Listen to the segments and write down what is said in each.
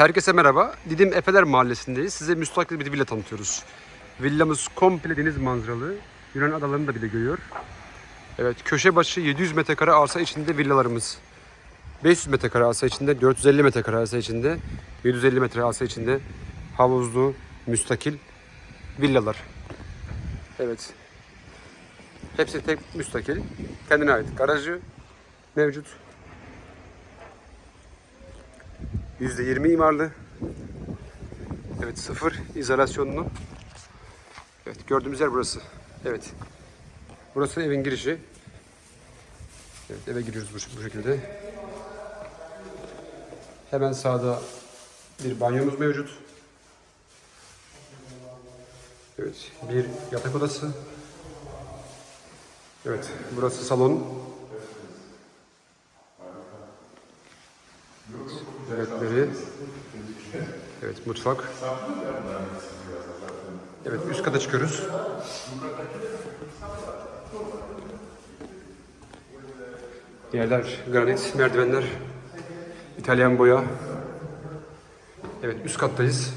Herkese merhaba. Didim Efeler Mahallesi'ndeyiz. Size müstakil bir villa tanıtıyoruz. Villamız komple deniz manzaralı. Yunan adalarını da bile görüyor. Evet, köşe başı 700 metrekare arsa içinde villalarımız. 500 metrekare arsa içinde, 450 metrekare arsa içinde, 750 metre arsa içinde havuzlu, müstakil villalar. Evet. Hepsi tek müstakil. Kendine ait garajı mevcut. %20 imarlı. Evet sıfır izolasyonlu. Evet gördüğümüz yer burası. Evet. Burası evin girişi. Evet eve giriyoruz bu, bu şekilde. Hemen sağda bir banyomuz mevcut. Evet bir yatak odası. Evet burası salon. Tuvaletleri. Evet mutfak. Evet üst kata çıkıyoruz. Yerler granit, merdivenler, İtalyan boya. Evet üst kattayız.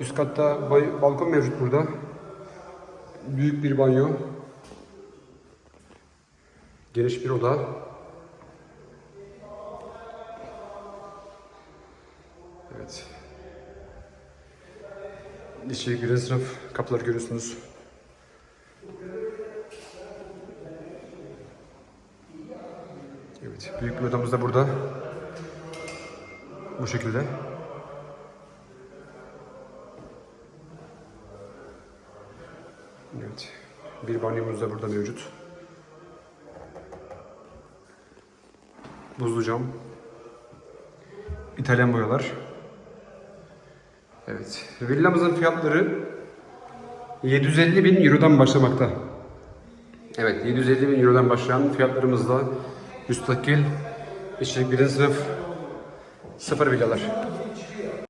Üst katta bay- balkon mevcut burada. Büyük bir banyo. Geniş bir oda. Evet. İçeri giren sınıf kapıları görüyorsunuz. Evet, büyük bir odamız da burada. Bu şekilde. Evet. Bir banyomuz da burada mevcut. Buzlu cam. İtalyan boyalar. Evet. Villamızın fiyatları 750 bin Euro'dan başlamakta. Evet 750 bin Euro'dan başlayan fiyatlarımızla müstakil, içerik birinci sınıf sıfır villalar.